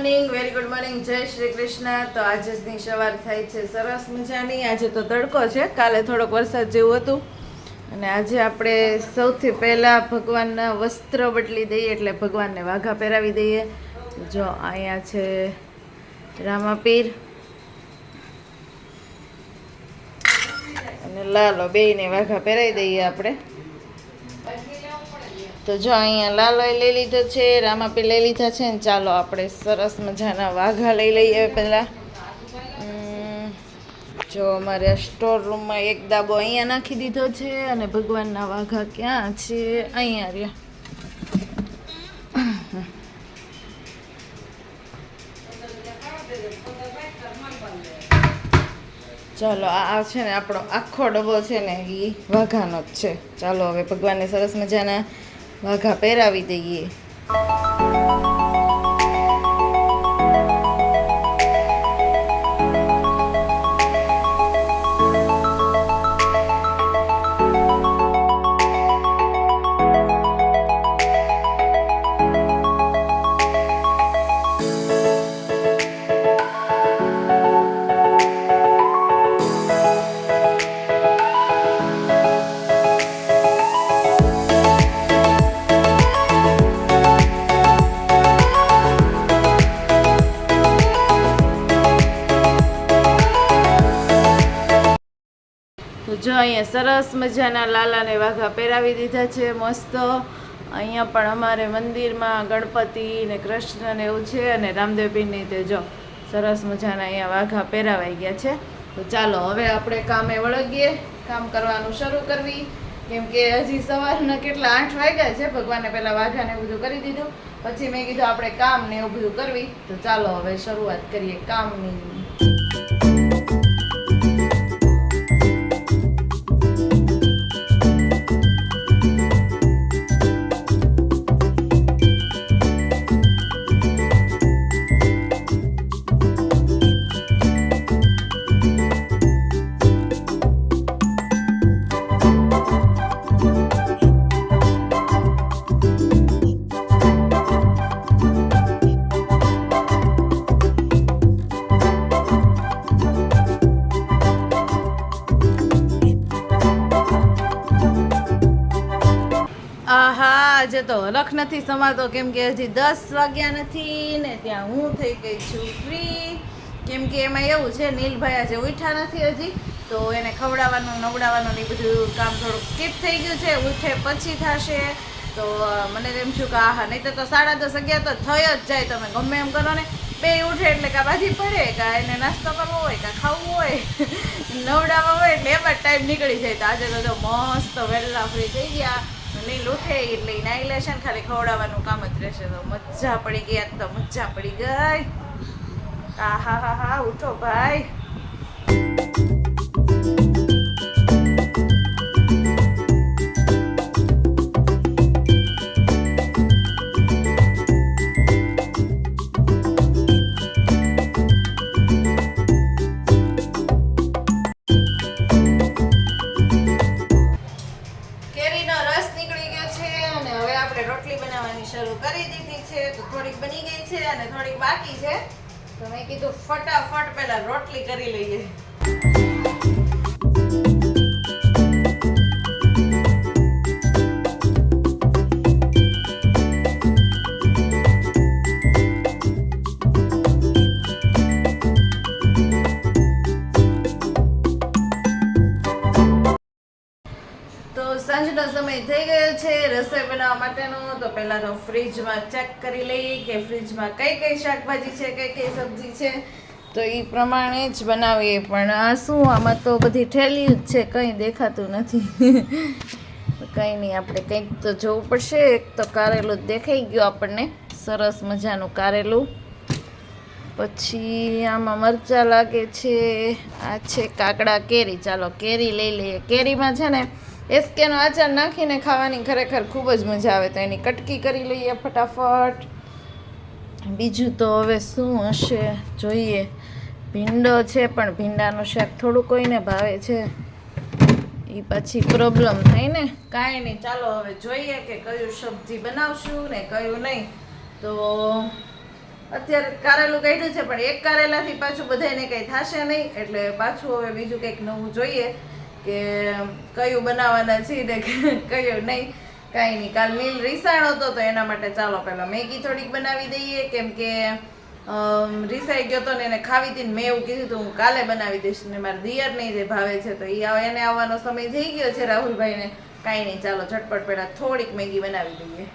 Morning very good morning જય શ્રી કૃષ્ણ. તો આજે આજની સવાર થાય છે, સરસ મજાની. આજે તો તડકો છે, કાલે થોડોક વરસાદ જેવું હતું. અને આજે આપણે સૌથી પહેલાં ભગવાનના વસ્ત્ર બદલી દઈએ, એટલે ભગવાનને વાઘા પહેરાવી દઈએ. જો અહીંયા છે રામાપીર. અને લાલો બેયને વાઘા પહેરાવી દઈએ આપણે. તો જો અહીંયા લાલોએ લઈ લીધો છે, રામાપી લઈ લીધા છે ને ચાલો આપણે સરસ મજાના વાઘા લઈ લઈએ પહેલાં. જો અમારે સ્ટોર રૂમમાં એક દાબો અહીંયા નાખી દીધો છે અને ભગવાનના વાઘા ક્યાં છે? અહીંયા રહ્યા. ચાલો, આ છે ને આપણો આખો ડબ્બો છે ને એ વાઘાનો જ છે. ચાલો, હવે ભગવાનને સરસ મજાના વાઘા પહેરાવી દઈએ. અહીંયા સરસ મજાના લાલાને વાઘા પહેરાવી દીધા છે, મસ્ત. અહીંયા પણ અમારે મંદિરમાં ગણપતિ ને કૃષ્ણ ને એવું છે અને રામદેવપીરની તે જો સરસ મજાના અહીંયા વાઘા પહેરાવાઈ ગયા છે. તો ચાલો, હવે આપણે કામે વળગીએ. કામ કરવાનું શરૂ કરવી. કેમ કે હજી સવારના કેટલા આઠ વાગ્યા છે, ભગવાને પહેલાં વાઘાને બધું કરી દીધું. પછી મેં કીધું આપણે કામ ને એવું બધું કરવી. તો ચાલો, હવે શરૂઆત કરીએ કામની. આજે તો હલખ નથી સમાતો, કેમ કે હજી દસ વાગ્યા નથી ને ત્યાં હું થઈ ગઈ છું ફ્રી કેમ કે એમાં એવું છે, નીલભાઈ આજે ઉઠ્યા નથી હજી, તો એને ખવડાવવાનું, નવડાવવાનું ને બધું કામ થોડુંક સ્કીપ થઈ ગયું છે, ઉઠે પછી થશે. તો મને એમ છું કે આહા, નહીં તો સાડા દસ અગિયાર તો થઈ જ જાય તમે ગમે એમ કરો ને. બે ઉઠે એટલે કાં બાજી પડે, કાં એને નાસ્તો કરવો હોય, કાં ખાવું હોય, નવડાવવા હોય, એટલે એમાં ટાઈમ નીકળી જાય. તો આજે તો મસ્ત વહેલા ફ્રી થઈ ગયા. નીલ થઈ એટલે ઈ નાઈ લેશે ને ખાલી ખવડાવવાનું કામ જ રહેશે. તો મજા પડી ગઈ આજ તો, મજા પડી ગઈ. આ હા હા હા ઉઠો ભાઈ. કરી દીધી છે, તો થોડીક બની ગઈ છે અને થોડીક બાકી છે. તો મેં કીધું ફટાફટ પેલા રોટલી કરી લઈએ. સાંજનો સમય થઈ ગયો છે, રસોઈ બનાવવા માટેનો. તો પહેલા તો ફ્રીજમાં ચેક કરી લઈએ કે ફ્રીજમાં કઈ કઈ શાકભાજી છે, કઈ કઈ સબ્જી છે. તો એ પ્રમાણે જ બનાવીએ, પણ આ શું, આમાં તો બધી ઠેલી જ છે, કંઈ દેખાતું નથી. કંઈ નહીં, આપણે કંઈક તો જોવું પડશે. એક તો કારેલું દેખાઈ ગયું આપણને. સરસ મજાનું કારેલું. પછી આમાં મરચાં લાગે છે. આ છે કાકડા કેરી. ચાલો, કેરી લઈ લઈએ. કેરીમાં છે ને એસકેનો આચાર નાખીને ખાવાની ખરેખર ખૂબ જ મજા આવે. તો એની કટકી કરી લઈએ ફટાફટ. બીજું તો હવે શું હશે? જોઈએ. ભીંડો છે, પણ ભીંડાનું શાક થોડું કોઈને ભાવે છે. એ પછી પ્રોબ્લેમ થાય ને. કાંઈ નહીં, ચાલો હવે જોઈએ કે કયું સબ્જી બનાવશું ને કયું નહીં. તો અત્યારે કારેલું કાઢ્યું છે, પણ એક કારેલાથી પાછું બધાને કંઈ થશે નહીં. એટલે પાછું હવે બીજું કંઈક નવું જોઈએ. કે કયું બનાવવાના છે ને કયું નહીં, કાંઈ નહીં. કાલ લીલ રીસાણ હતો તો એના માટે ચાલો પહેલાં મેગી થોડીક બનાવી દઈએ. કેમ કે રીસાઈ ગયો તો ને એને ખાવી હતી મેં એવું કીધું હતું, હું કાલે બનાવી દઈશ ને મારા દિયર નહીં જે ભાવે છે તો એ એને આવવાનો સમય થઈ ગયો છે રાહુલભાઈને. કાંઈ નહીં, ચાલો ઝટપટ પહેલાં થોડીક મેગી બનાવી દઈએ.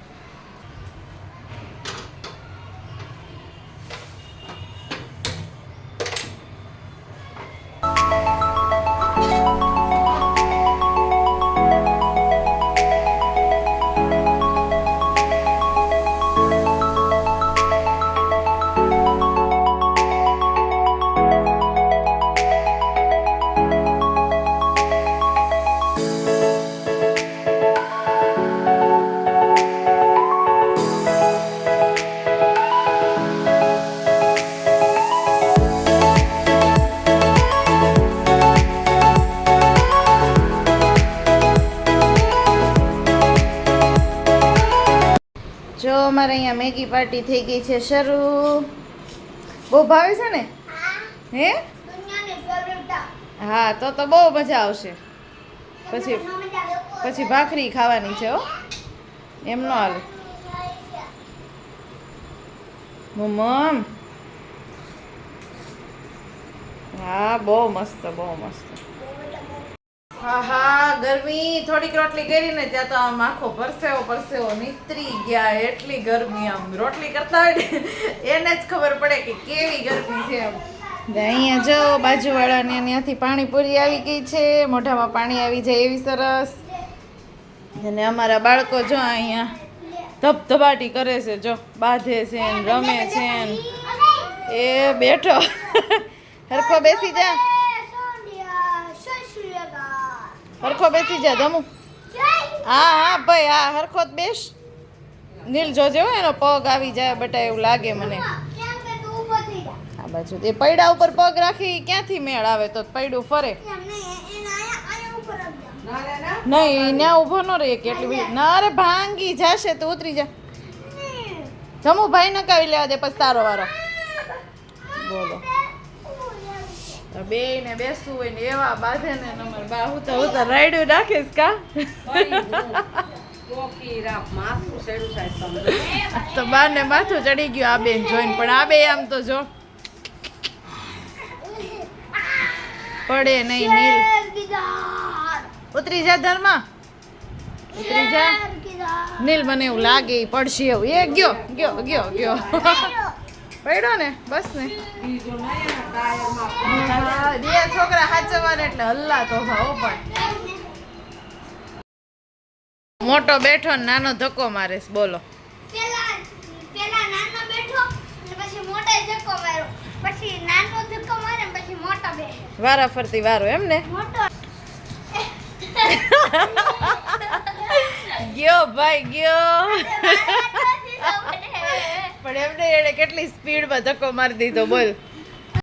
અમારે અહીંયા મેગી પાર્ટી થઈ ગઈ છે. શરૂ. બહુ ભાવે છે ને? હે. હા? તો. તો બહુ મજા આવશે. પછી પછી ભાખરી ખાવાની છે હો. એમ ન હાલે. મમ હા બહુ મસ્ત બહુ મસ્ત. હા હા ગરમી થોડીક રોટલી કરી ને ત્યાં તો આમ આખો પરસેવો પરસેવો નીતરી ગયા, એટલી ગરમી આમ રોટલી કરતા હોય એને જ ખબર પડે કે કેવી ગરમી છે એમ અહીંયા જો, બાજુવાળાને ત્યાંથી પાણીપુરી આવી ગઈ છે, મોઢામાં પાણી આવી જાય એવી સરસ. અને અમારા બાળકો જો અહીંયા ધબધબાટી કરે છે, જો બાંધે છે રમે છે એ બેઠો. હરખો બેસી જા. હરખો બેસી જા, જમું. હા હા, ભાઈ, હા, હરખો જ બેસ. નીલ જોજે હોય એનો પગ આવી જાય બટા એવું લાગે મને. આ બાજુ એ પૈડા ઉપર પગ રાખી ક્યાંથી મેળ આવે તો પૈડું ફરે. નહીં ત્યાં ઊભો ન રહે કેટલી બધી ના, અરે ભાંગી જાશે તો ઉતરી જા. જમુ, ભાઈ નકાવી લેવા દે પછી તારો વારો. બોલો. તો બે ને બેસવું હોય ને એવા બાધે ને નંબર બા હું તો હું તો રાયડું નાખીશ કા? તો બાર ને માથું ચડી ગયું આ બેન જોઈને, પણ આ બે આમ તો જો. પડે નહીં નીલ. ઉતરી જા ધર્મા. ઉતરી જા. નીલ મને એવું લાગે પડશે એવું. એ ગયો ગયો ગયો ગયો. પડ્યો ને? બસ ને. બે છોકરા હાચવાને એટલે હલ્લા તો ભાવ પણ. મોટો બેઠો ને નાનો ધક્કો મારે બોલો. પેલા પેલા નાનો બેઠો પછી મોટા ધક્કો માર્યો. પછી નાનો ધક્કો મારે પછી મોટો બેઠો. વારા ફરતી વારો એમ ને? મોટો. ગયો ભાઈ ગયો. પણ એમને એને કેટલી સ્પીડમાં ધક્કો મારી દીધો બોલ.